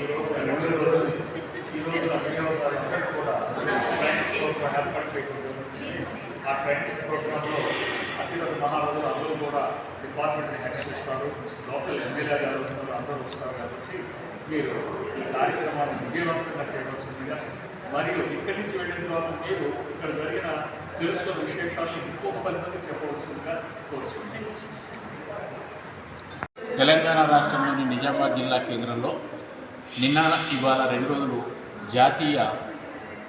సదస్సులో ఈ రోజు రెండు రోజులు ఈ రోజుల వినియోగదారులందరూ కూడా ట్రైనింగ్ ప్రోగ్రామ్ ఏర్పాటు చేయడం జరుగుతుంది ఆ ట్రైనింగ్ ప్రోగ్రాంలో అతిరథ మహారాజులు అందరూ కూడా డిపార్ట్మెంట్ హెడ్స్ వస్తారు లోకల్ ఎమ్మెల్యే గారు వస్తారు అందరూ వస్తారు కాబట్టి మీరు ఈ కార్యక్రమాన్ని విజయవంతంగా చేయవలసిందిగా మరియు ఇక్కడి నుంచి వెళ్ళిన తర్వాత మీరు ఇక్కడ జరిగిన తెలుసుకున్న విశేషాలను ఇంకొక పది మందికి చెప్పవలసిందిగా కోరుచుకుంటున్నాను తెలంగాణ రాష్ట్రంలోని నిజామాబాద్ జిల్లా కేంద్రంలో నిన్న ఇవాళ రెండు రోజులు జాతీయ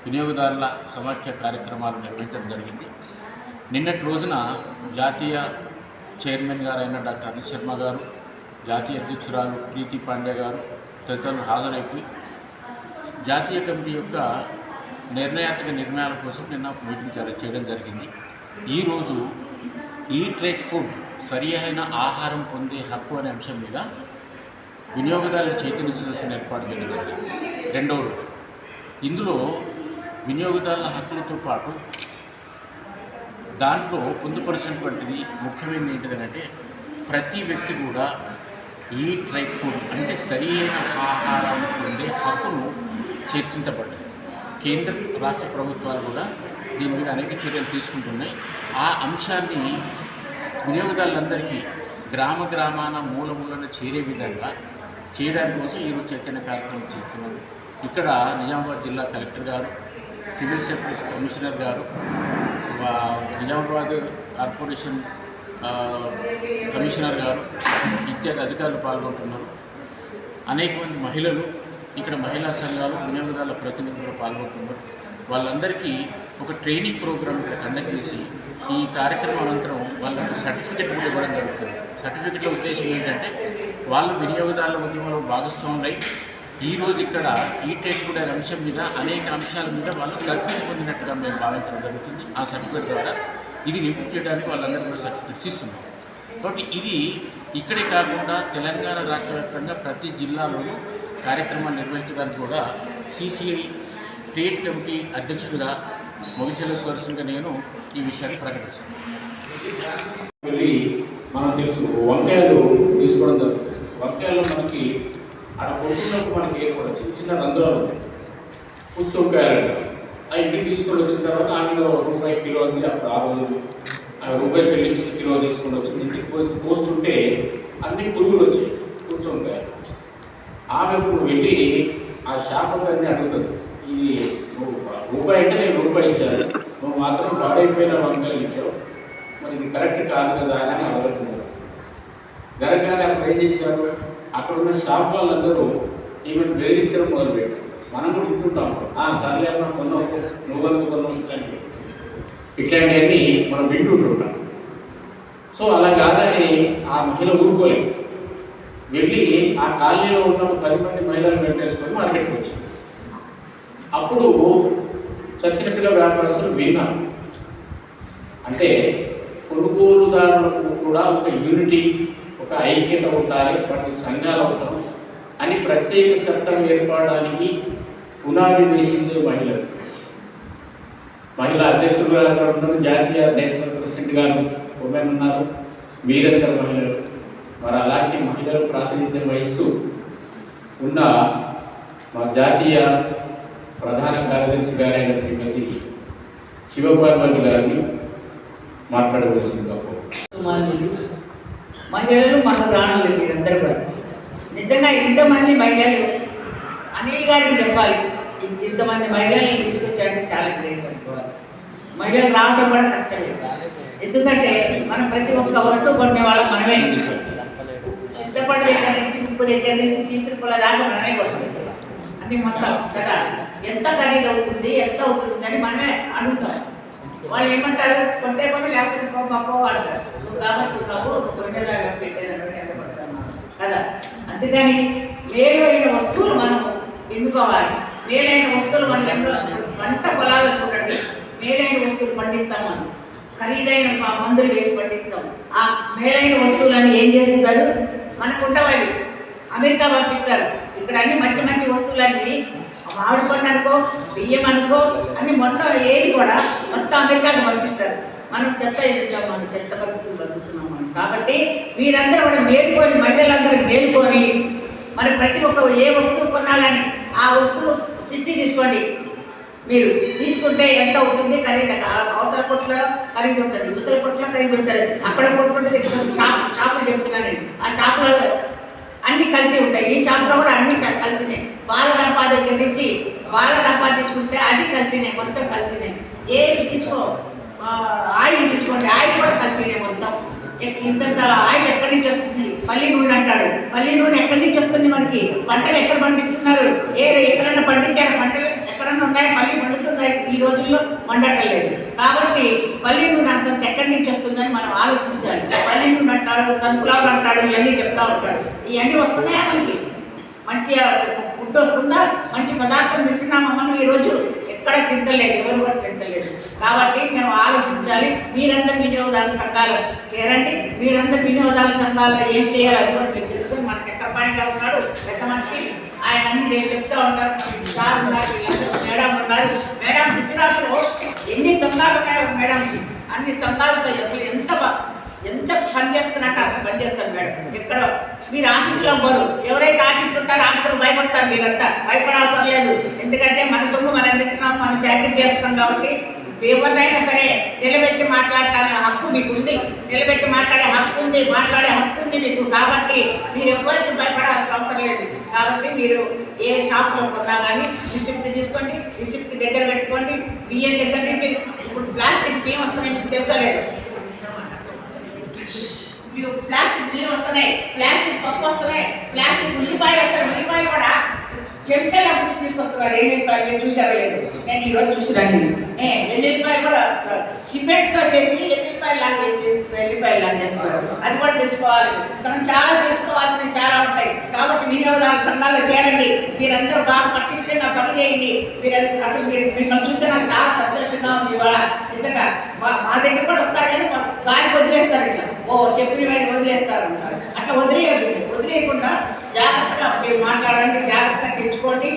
వినియోగదారుల సమాఖ్య కార్యక్రమాలు నిర్వహించడం జరిగింది. నిన్నటి రోజున జాతీయ చైర్మన్ గారైన డాక్టర్ అనిల్ శర్మ గారు జాతీయ అధ్యక్షురాలు ప్రీతి పాండే గారు తదితరులు హాజరైపోయి జాతీయ కమిటీ యొక్క నిర్ణయాత్మక నిర్ణయాల కోసం నిన్న మీటింగ్ చేయడం జరిగింది. ఈరోజు ఈ ట్రేడ్ ఫుడ్ సరి అయిన ఆహారం పొందే హక్కు అనే అంశం మీద వినియోగదారుల చైతన్య సదస్సును ఏర్పాటు చేయడం జరిగింది. రెండవ రోజు. ఇందులో వినియోగదారుల హక్కులతో పాటు దాంట్లో పొందుపరిచినటువంటిది ముఖ్యమైనది ఏంటిదంటే ప్రతి వ్యక్తి కూడా ఈ ట్రైట్ ఫుడ్ అంటే సరి అయిన ఆహారం పొందే హక్కును చర్చించబడ్డాయి. కేంద్ర రాష్ట్ర ప్రభుత్వాలు కూడా దీని మీద అనేక చర్యలు తీసుకుంటున్నాయి. ఆ అంశాన్ని వినియోగదారులందరికీ గ్రామ గ్రామాన మూల మూలన చేరే విధంగా చేయడానికి కోసం ఈరోజు చైతన్య కార్యక్రమం చేస్తున్నాం ఇక్కడ నిజామాబాద్ జిల్లా కలెక్టర్ గారు సివిల్ సర్వీస్ కమిషనర్ గారు వా- నిజామాబాద్ కార్పొరేషన్ కమిషనర్ గారు ఇత్యాది అధికారులు పాల్గొంటున్నారు. అనేక మంది మహిళలు ఇక్కడ మహిళా సంఘాలు వినియోగదారుల ప్రతినిధులు పాల్గొంటున్నారు. వాళ్ళందరికీ ఒక ట్రైనింగ్ ప్రోగ్రామ్ ఇక్కడ కండక్ట్ చేసి ఈ కార్యక్రమం అనంతరం వాళ్ళకు సర్టిఫికెట్ కూడా ఇవ్వడం జరుగుతుంది. సర్టిఫికెట్ల ఉద్దేశం ఏంటంటే వాళ్ళు వినియోగదారుల ఉద్యమంలో భాగస్వాములై ఈ రోజు ఇక్కడ ఈ టెట్ కూడా అంశం మీద అనేక అంశాల మీద వాళ్ళు తర్ఫీదు పొందినట్టుగా మేము భావించడం జరుగుతుంది ఆ సర్టిఫికేట్ ద్వారా. ఇది నింపు చేయడానికి వాళ్ళందరూ కూడా సర్టిఫికేట్స్ ఇస్తున్నాం కాబట్టి ఇది ఇక్కడే కాకుండా తెలంగాణ రాష్ట్ర వ్యాప్తంగా ప్రతి జిల్లాలోనూ కార్యక్రమాలు నిర్వహించడానికి కూడా సిసిఐ స్టేట్ కమిటీ అధ్యక్షుడిగా మొగిచెల్ల సుదర్శన్గా నేను ఈ విషయాన్ని ప్రకటిస్తున్నాను. మనం తెలుసు వంకాయలు తీసుకోవడం జరుగుతుంది. వంకాయలు మనకి అక్కడ కొట్టుకున్నప్పుడు మనకి ఏర్పడ చిన్న చిన్న రంధ్రాలు ఉంటాయి. పుచ్చు ఆ ఇంటికి తీసుకొని వచ్చిన తర్వాత ఆమెలో రూపాయి కిలో ఉంది అప్పుడు ఆ రోజులు ఆ రూపాయి చెల్లించిన కిలో తీసుకొని వచ్చింది ఇంటికి పోసి పోస్తుంటే అన్ని పురుగులు వచ్చాయి పుచ్చు ఆమె ఇప్పుడు వెళ్ళి ఆ షాప్ అతన్ని అడుగుతుంది. ఇది రూపాయి అంటే నేను రూపాయి ఇచ్చాను. నువ్వు మాత్రం పాడైపోయిన వంకాయలు ఇచ్చావు. మరి ఇది కరెక్ట్ కాదు కదా అని ఆమె జరగానే అప్పుడు ఏం చేశారు అక్కడ ఉన్న షాప్ వాళ్ళందరూ ఈమెను బెదిరించడం మొదలుపెట్టారు. మనం కూడా వింటుంటాం. ఆ సర్లే అన్న కొన్నావు నువ్వు కనుక ఇట్లాంటివి. ఇట్లాంటివన్నీ మనం వింటుంటుంటాం. సో అలా కాదని ఆ మహిళ ఊరుకోలేదు. వెళ్ళి ఆ కాలనీలో ఉన్న పది మంది మహిళలు వెంటేసుకొని మార్కెట్కి వచ్చింది. అప్పుడు చచ్చినట్టుగా వ్యాపారస్తులు విన్నారు. అంటే కొనుగోలుదారులకు కూడా ఒక యూనిటీ ఒక ఐక్యత ఉండాలి వాటి సంఘాలు అవసరం. అని ప్రత్యేక చట్టం ఏర్పడడానికి పునాది వేసింది మహిళలు. మహిళా అధ్యక్షులు గారు అక్కడ ఉన్నారు జాతీయ నేషనల్ ప్రెసిడెంట్ గారు ఉమెన్ ఉన్నారు వీరందరు మహిళలు. మరి అలాంటి మహిళలు ప్రాతినిధ్యం వహిస్తూ ఉన్న మా జాతీయ ప్రధాన కార్యదర్శి గారైన శ్రీమతి శివపార్వతి గారిని మాట్లాడవలసిందిగా కోరుతున్నాను. మహిళలు మహిళలు మహారాణులు మీరందరూ కూడా. నిజంగా ఇంతమంది మహిళలు అనిల్ గారికి చెప్పాలి ఇంతమంది మహిళల్ని తీసుకొచ్చాడంటే చాలా గ్రేట్ అనుకోవాలి. మహిళలు రావడం కూడా కష్టం ఎందుకంటే మనం ప్రతి ఒక్క వస్తువు కొనే వాళ్ళం మనమే. చింతపండు దగ్గర నుంచి ఉప్పు దగ్గర నుంచి సీతురుపుల దాకా మనమే కొట్టాలి అన్ని మొత్తం కదా. ఎంత ఖరీదు అవుతుంది ఎంత అవుతుంది అని మనమే అడుగుతాం. వాళ్ళు ఏమంటారు? కొట్టే కొని లేకపోతే పో అంటారు కాబట్టి ప్రభు కొనేదాకా పెట్టేదాకా ఎంత కదా? అందుకని మేలైన వస్తువులు మనం ఎన్నుకోవాలి. మేలైన వస్తువులు మనం పంట పొలాలకు చూడండి మేలైన వస్తువులు పండిస్తాం మనం. ఖరీదైన మందులు వేసి పండిస్తాం. ఆ మేలైన వస్తువులన్నీ ఏం చేస్తున్నారు మనకు ఉండవాలి అమెరికా పంపిస్తారు ఇక్కడ అన్ని మంచి మంచి వస్తువులన్నీ మామిడి పండు అనుకో బియ్యం అనుకో అన్ని మొత్తం ఏది కూడా మొత్తం అమెరికాకి పంపిస్తారు. మనం చెత్త ఎదుగుతాం మనం చెత్త పరిస్థితులు బతుకుతున్నాం మనం. కాబట్టి మీరందరూ కూడా మేలుకొని మహిళలందరూ మేలుకొని మరి ప్రతి ఒక్క ఏ వస్తువు కొన్నా కానీ ఆ వస్తువు చిట్టి తీసుకోండి. మీరు తీసుకుంటే ఎంత అవుతుంది? ఖరీదు ఆ- అవతల కొట్లో ఖరీదు ఉంటుంది ఇవతల కొట్లో ఖరీదు ఉంటుంది అక్కడ కొట్టుకుంటే ఇక్కడ షాప్ షాపులు చెప్తున్నానండి ఆ షాపులో అన్ని కలిసి ఉంటాయి. ఈ షాప్లో కూడా అన్ని షా- కలిసినే వాళ్ళ డబ్బా దగ్గర నుంచి వాళ్ళ డబ్బా తీసుకుంటే అది కలిసినే మొత్తం కలిసినే ఏమి తీసుకో? ఆయిల్ తీసుకోండి. ఆయిల్ కూడా కలిసినే మొత్తం. ఇంతంత ఆయిల్ ఎక్కడి నుంచి వస్తుంది? పల్లి నూనె అంటాడు. పల్లి నూనె ఎక్కడి నుంచి వస్తుంది మనకి? పంటలు ఎక్కడ పండిస్తున్నారు? ఏ ఎక్కడైనా పండించారు? పంటలు ఎక్కడన్నా ఉన్నాయి? పల్లి పండుతుందా? ఈ రోజుల్లో పండటం లేదు. కాబట్టి పల్లి నూనె అంతంత ఎక్కడి నుంచి వస్తుందని మనం ఆలోచించాలి. పల్లి నూనె అంటారు సన్ఫ్లవర్ అంటాడు ఇవన్నీ చెప్తా ఉంటాడు. ఇవన్నీ వస్తున్నాయా మనకి? మంచిగా ఫుడ్ వస్తుందా? మంచి పదార్థం తింటున్నామా మనం ఈరోజు ఎక్కడ తింటలేదు ఎవరు కూడా తింటలేదు కాబట్టి మేము ఆలోచించాలి మీరందరూ వినియోగదార సంఘాలు చేరండి. మీరందరూ వినోదాలు సంఘాల్లో ఏం చేయాలి అది కూడా మీరు తెలుసుకొని మన చక్రపాణి గారు ఉన్నాడు పెద్ద మనిషి. ఆయన అన్ని నేను చెప్తా ఉంటారు సార్ ఉన్నారు వీళ్ళందరూ మేడం ఉన్నారు. మేడం గుజరాత్లో ఎన్ని సంఘాలు ఉన్నాయో మేడంకి అన్ని సంఘాలతో అసలు ఎంత బా- ఎంత పని చేస్తున్నట్టు అంత పని చేస్తారు మేడం? ఎక్కడ? మీరు ఆఫీసులో పోరు. ఎవరైతే ఆఫీసులు ఉంటారో ఆఫీసులు భయపడతారు మీరంతా భయపడాల్సిన లేదు. ఎందుకంటే మన సొమ్ము మనం తింటున్నాం మనం సేకరణ చేస్తున్నాం కాబట్టి ఎవరినైనా సరే నిలబెట్టి మాట్లాడటానికి హక్కు మీకు ఉంది నిలబెట్టి మాట్లాడే హక్కు ఉంది మాట్లాడే హక్కు ఉంది మీకు కాబట్టి మీరు ఎవరికి భయపడాల్సిన అవసరం లేదు. కాబట్టి మీరు ఏ షాప్లో కొన్నా కానీ రిసిప్ట్ తీసుకోండి రిసిప్ట్ దగ్గర పెట్టుకోండి బియ్యం దగ్గర నుంచి ఇప్పుడు ప్లాస్టిక్ బియ్యం వస్తున్నాయి మీకు తెలుసలేదు ప్లాస్టిక్ బియ్యం వస్తున్నాయి ప్లాస్టిక్ పప్పు వస్తున్నాయి ప్లాస్టిక్ ఉల్లిపాయలు వస్తున్నాయి ఉల్లిపాయలు కూడా కెమికల్ అప్పించి తీసుకొస్తున్నారు? ఎల్లుల్లిపాయలు మీరు చూసారో లేదు. నేను ఈరోజు చూసినాను ఏ కూడా సిమెంట్తో చేసి ఎల్లుల్లిపాయలు లాగా చేసి ఎల్లిపాయలు లాగా చేస్తున్నారు? అది కూడా తెలుసుకోవాలి. మనం చాలా తెలుసుకోవాల్సినవి చాలా ఉంటాయి. కాబట్టి వినియోగదారు సంఘాల్లో చేరండి. మీరందరూ బాగా పటిష్టంగా పని చేయండి మీరు అసలు మీరు మిమ్మల్ని చూస్తే నాకు చాలా సంతోషంగా ఉంది ఇవాళ. నిజంగా మా మా దగ్గర కూడా వస్తారు కానీ గాలి వదిలేస్తారు ఇట్లా. ఓ చెప్పిన వారిని వదిలేస్తారు. అట్లా వదిలేయద్దు. వదిలేయకుండా జాగ్రత్తగా మీరు మాట్లాడండి జాగ్రత్తగా తెచ్చుకోండి.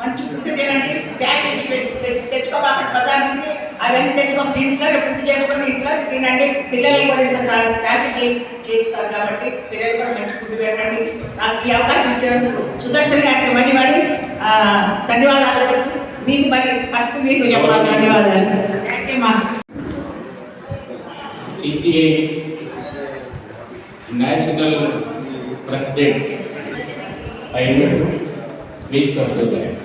మంచి ఫుడ్ తినండి ప్యాకేజీ పెట్టి తెచ్చుకోబాకండి బజార్ నుంచి అవన్నీ తెచ్చుకోండి ఇంట్లోనే ఫుడ్ చేసుకొని ఇంట్లోనే తినండి. పిల్లలు కూడా ఇంత చాటికి చేస్తారు కాబట్టి పిల్లలు కూడా మంచి ఫుడ్ పెట్టండి. నాకు ఈ అవకాశం ఇచ్చినందుకు సుదర్శన్ గారికి మరి మరి ధన్యవాదాలు చెప్తూ మీకు మరి ఫస్ట్ మీకు చెప్పాలి ధన్యవాదాలు. థ్యాంక్ యూ మా సిసిఏ నేషనల్ ప్రెసిడెంట్ అయిన ప్లీజ్ కమ్ టు దట్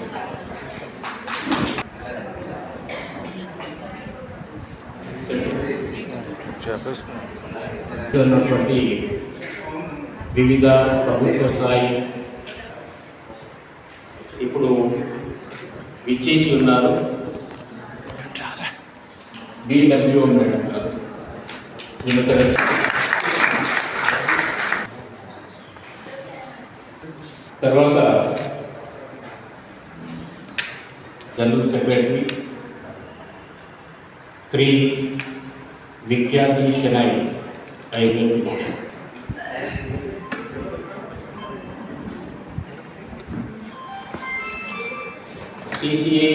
ఉన్నటువంటి వివిధ ప్రభుత్వ స్థాయి ఇప్పుడు విచ్చేసి ఉన్నారు. బిడబ్ల్యూ మేడం గారు. నిమిత్త తర్వాత జనరల్ సెక్రటరీ శ్రీ విఖ్యాతి షెనాయ్ ఐదు. సిసిఐ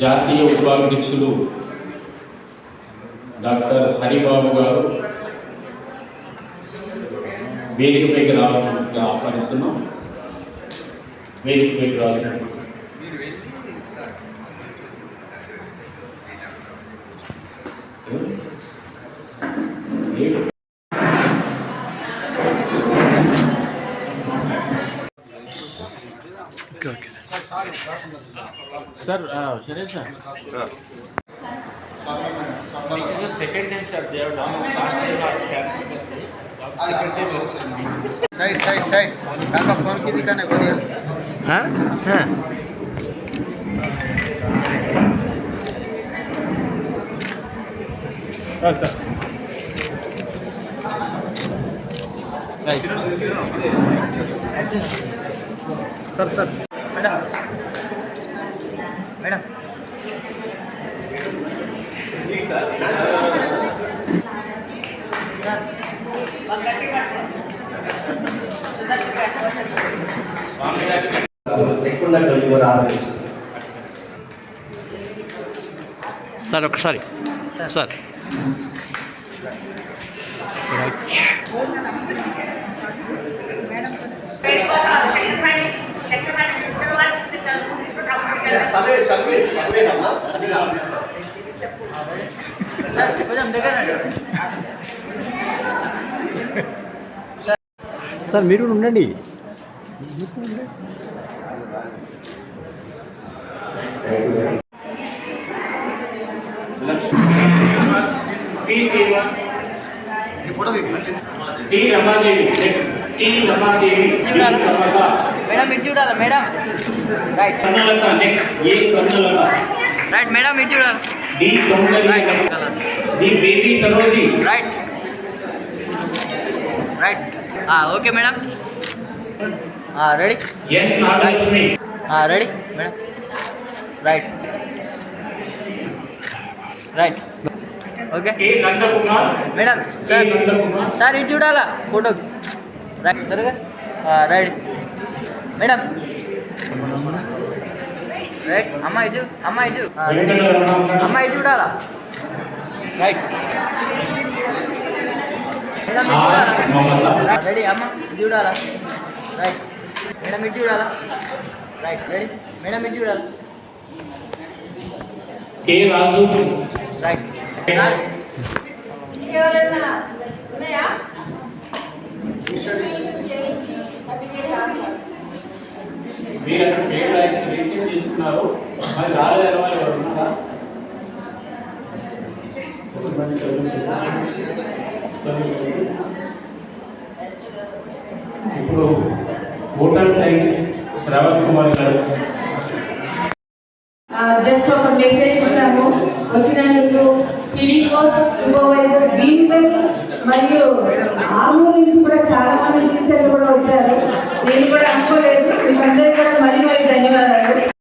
జాతీయ ఉపాధ్యక్షులు డాక్టర్ హరిబాబు గారు వేదికపైకి రావాలని ఆహ్వానిస్తున్నాం. వేదికపైకి రావాలని సార్ సరే. Sir. Is the second time, sir. Side side side आपका फ़ोन की दिखाने को दिया हाँ हाँ अच्छा सर सर मैडम సార్ ఒకసారి సార్. సార్. కొంచెం దగ్గర సార్ మీరు కూడా ఉండండి. T Srinivas T Ramadevi T Ramadevi చూడాలా? మేడం ఇటు చూడాలి madam right Swarnalatha next A Swarnalatha right madam ఇటు చూడాలి D Soundarya the baby Saroji right right okay madam ready N Nagalakshmi ready madam right right okay madam sir sir ఇటు చూడాలా? Photo right త్వరగా. Right madam right అమ్మ ఇటు అమ్మ ఇటు. అమ్మ ఇటు చూడాలా? రైట్ రెడీ అమ్మ? చూడాలా? రైట్ మేడం ఇటు చూడాలా? రైట్ రెడీ మేడం ఇటు చూడాలా? కె రాజు. తీసుకున్నారు మీరు అక్కడ పేరు రాయించి రిసీవ్ మరి రాలేదని వాళ్ళు ఎవరు ఉన్నారా ఇప్పుడు ఓటర్ టైమ్స్ శ్రవణ్ కుమార్ గారు జస్ట్ ఒక మెసేజ్ ఇచ్చాము వచ్చినందుకు సిడికోస్ సూపర్వైజర్ దీనిపై మరియు ఆర్మీ నుంచి కూడా చాలా మంది టీచర్లు కూడా వచ్చారు. నేను కూడా అనుకోలేదు. అందరికీ కూడా మరీ మరీ ధన్యవాదాలు.